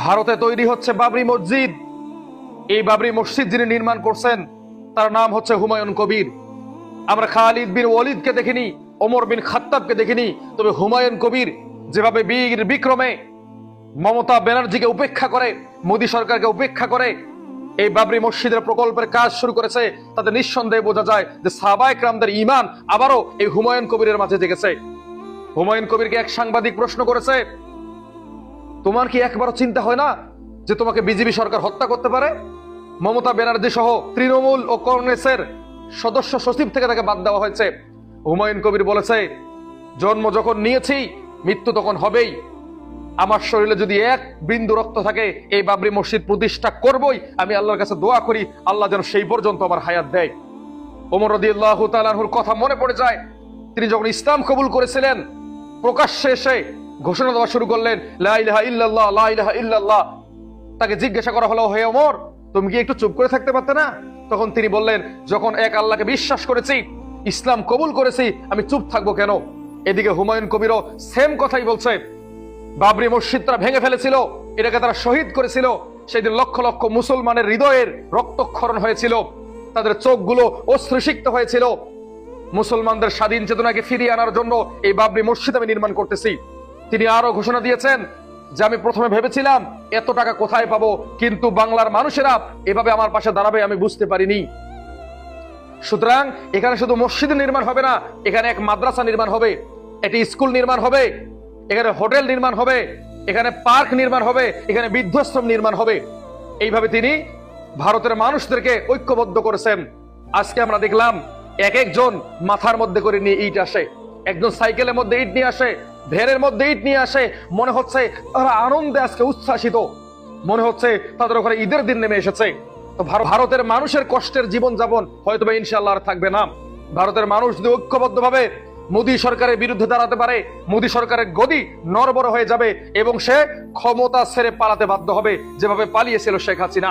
ভারতে তৈরি হচ্ছে বাবরি মসজিদ। এই বাবরি মসজিদ যিনি নির্মাণ করছেন, তার নাম হচ্ছে হুমায়ুন কবির। আমরা খালিদ বিন ওয়ালিদকে দেখিনি, ওমর বিন খাত্তাবকে দেখিনি, তবে হুমায়ুন কবির যেভাবে বীর বিক্রমে মমতা ব্যানার্জিকে উপেক্ষা করে, মোদী সরকারকে উপেক্ষা করে এই বাবরি মসজিদের প্রকল্পের কাজ শুরু করেছে, তাতে নিঃসন্দেহে বোঝা যায় যে সাবায়ক রামদের ইমান আবারও এই হুমায়ুন কবিরের মাঝে জেগেছে। হুমায়ুন কবিরকে এক সাংবাদিক প্রশ্ন করেছে তোমার কি একবারও চিন্তা হয় না যে তোমাকে বিজেপি সরকার হত্যা করতে পারে? মমতা ব্যানার্জি সহ তৃণমূল ও কংগ্রেসের সদস্য সচিব থেকে তাকে বাদ দেওয়া হয়েছে। হুমায়ুন কবির বলেছে, জন্ম যখন নিয়েছি, মৃত্যু তখন হবেই। আমার শরীরে যদি এক বিন্দু রক্ত থাকে, এই বাবরি মসজিদ প্রতিষ্ঠা করবই। আমি আল্লাহর কাছে দোয়া করি, আল্লাহ যেন সেই পর্যন্ত আমার হায়াত দেয়। ওমর রদিয়াল্লাহ তালাহুর কথা মনে পড়ে যায়। তিনি যখন ইসলাম কবুল করেছিলেন, প্রকাশ্যে এসে ঘোষণা দেওয়া শুরু করলেন, লা ইলাহা ইল্লাল্লাহ, লা ইল্লাল্লাহ। তাকে জিজ্ঞাসা করা হলো, হে ওমর, তুমি কি একটু চুপ করে থাকতে পারতে না? তখন তিনি বললেন, যখন এক আল্লাহকে বিশ্বাস করেছি, ইসলাম কবুল করেছি, আমি চুপ থাকব কেন? এদিকে হুমায়ুন কবিরও সেম কথাই বলছে। বাবরি মসজিদ ভেঙে ফেলেছিল, এটাকে তারা শহীদ করেছিল। সেদিন লক্ষ লক্ষ মুসলমানের হৃদয়ের রক্তক্ষরণ হয়েছিল, তাদের চোখগুলো অশ্রুসিক্ত হয়েছিল। মুসলমানদের স্বাধীন চেতনাকে ফিরিয়ে আনার জন্য এই বাবরি মসজিদ আমি নির্মাণ করতেছি। তিনি আরও ঘোষণা দিয়েছেন যে আমি প্রথমে ভেবেছিলাম, এত টাকা কোথায় পাবো, কিন্তু বাংলার মানুষেরা এভাবে আমার পাশে দাঁড়াবে আমি বুঝতে পারিনি। সুতরাং এখানে শুধু মসজিদ নির্মাণ হবে না, এখানে এক মাদ্রাসা নির্মাণ হবে, একটি স্কুল নির্মাণ হবে, এখানে হোটেল নির্মাণ হবে, এখানে পার্ক নির্মাণ হবে, এখানে বৃদ্ধাশ্রম নির্মাণ হবে। এইভাবে তিনি ভারতের মানুষদেরকে ঐক্যবদ্ধ করেছেন। আজকে আমরা দেখলাম, এক একজন মাথার মধ্যে করে নিয়ে ইট আসে, একজন সাইকেলের মধ্যে ইট নিয়ে আসে ভেরের মধ্যে ইট নিয়ে আসে। মনে হচ্ছে তারা আনন্দে আজকে উচ্ছ্বাসিত। মনে হচ্ছে তাদের ওখানে ঈদের দিন নেমে এসেছে। তো ভারতের মানুষের কষ্টের জীবন যাপন হয়তো ইনশাল্লাহ আর থাকবে না। ভারতের মানুষ যদি ঐক্যবদ্ধ ভাবে মোদী সরকারের বিরুদ্ধে দাঁড়াতে পারে, মোদী সরকারের গদি নরবর হয়ে যাবে এবং সে ক্ষমতা ছেড়ে পালাতে বাধ্য হবে, যেভাবে পালিয়েছিল শেখ হাসিনা।